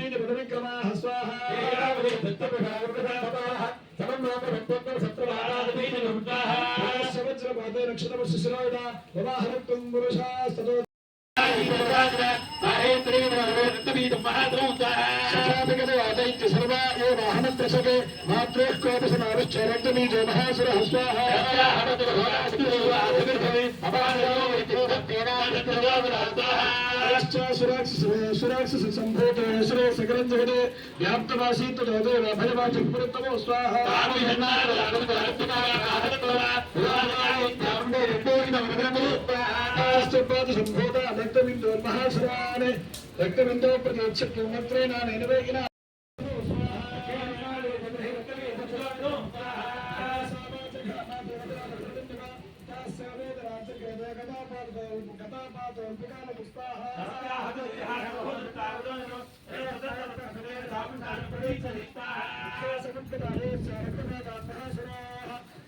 తావంతపురశాతాదాస్మీని పదవిక్రమాः స్వాహా సంవత్సరపాదే నక్షత్రమస్య శిరోద వివాహరక్తం పురుషాస్తతో శతాధిగతవాదైత్య సర్వా ఏ వాహనత్రసకే మాత్రేః కోపసమావిశ్చరక్తమీజో మహాసురः స్వాహా సురాక్ష సంభూతే సురే సకలం జగదే వ్యాప్తమాసీత్ తదేవ భయవాచ పురుత్తమో స్వాహా. సంభూత రక్తబిందో మహాసురాన్ రక్తబిందో ప్రతి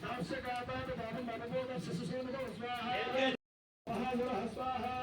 आवश्यकाता मनोबोध शिशुसून स्वाहा स्वाहा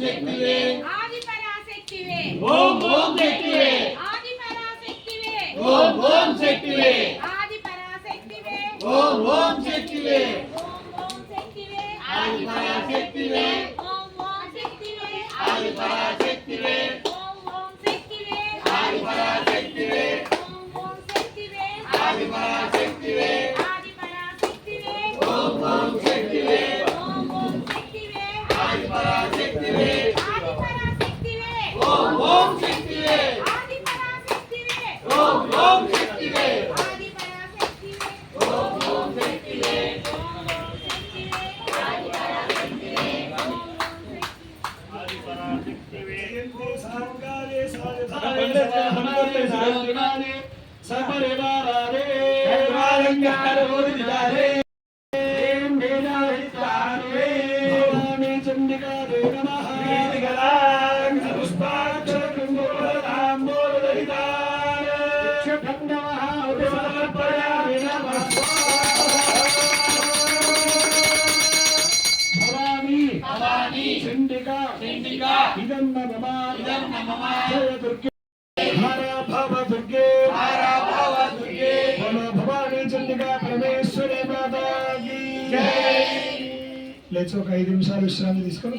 ಶಕ್ತಿಯೇ ಆದಿ ಪರಾಶಕ್ತಿಯೇ ಓಂ ಓಂ ಶಕ್ತಿಯೇ ಆದಿ ಪರಾಶಕ್ತಿಯೇ ಓಂ ಓಂ ಶಕ್ತಿಯೇ ಆದಿ ಪರಾಶಕ್ತಿಯೇ ಓಂ ಓಂ ಶಕ್ತಿಯೇ ಓಂ ಓಂ ಶಕ್ತಿಯೇ ಆದಿ ಪರಾಶಕ್ತಿಯೇ ಓಂ ಓಂ ಶಕ್ತಿಯೇ ಆದಿ ಪರಾಶಕ್ತಿಯೇ ಓಂ ಓಂ ಶಕ್ತಿಯೇ ಆದಿ ಪರಾಶಕ್ತಿಯೇ ಓಂ ಓಂ ಶಕ್ತಿಯೇ ಆದಿ ಪರಾಶಕ್ತಿಯೇ సపరివారే లేచి ఒక ఐదు నిమిషాలు విశ్రాంతి తీసుకొని